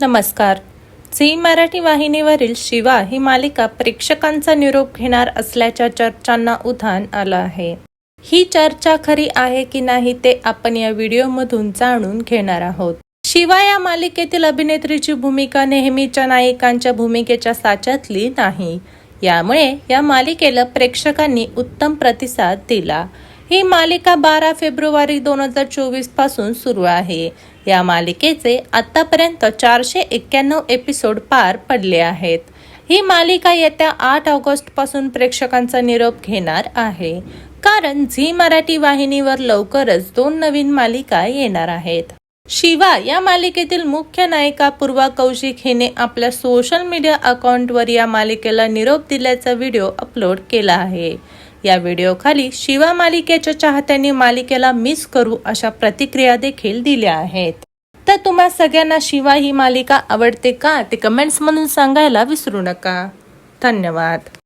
नमस्कार. झी मराठी वाहिनीवरील शिवा ही मालिका प्रेक्षकांचा निरोप घेणार असल्याच्या चर्चांना उधाण आलं आहे. ही चर्चा खरी आहे की नाही ते आपण या व्हिडिओमधून जाणून घेणार आहोत. शिवा या मालिकेतील अभिनेत्रीची भूमिका नेहमीच्या नायिकांच्या भूमिकेच्या साच्यातली नाही. यामुळे या मालिकेला प्रेक्षकांनी उत्तम प्रतिसाद दिला. ही मालिका बारा फेब्रुवारी दोन हजार चोवीसपासून सुरू आहे. या मालिकेचे आतापर्यंत चारशे एक्क्याण्णव एपिसोड पार पडले आहेत. ही मालिका येत्या आठ ऑगस्टपासून प्रेक्षकांचा निरोप घेणार आहे. कारण झी मराठी वाहिनीवर लवकरच दोन नवीन मालिका येणार आहेत. शिवा या मालिकेतील मुख्य नायिका पूर्वा कौशिक हिने आपल्या सोशल मीडिया अकाउंटवर या मालिकेला निरोप दिल्याचा व्हिडिओ अपलोड केला आहे. या व्हिडिओखाली शिवा मालिकेच्या चाहत्यांनी मालिकेला मिस करू अशा प्रतिक्रिया देखील दिल्या आहेत. तर तुम्हा सगळ्यांना शिवा ही मालिका आवडते का? ते कमेंट्स म्हणून सांगायला विसरू नका. धन्यवाद.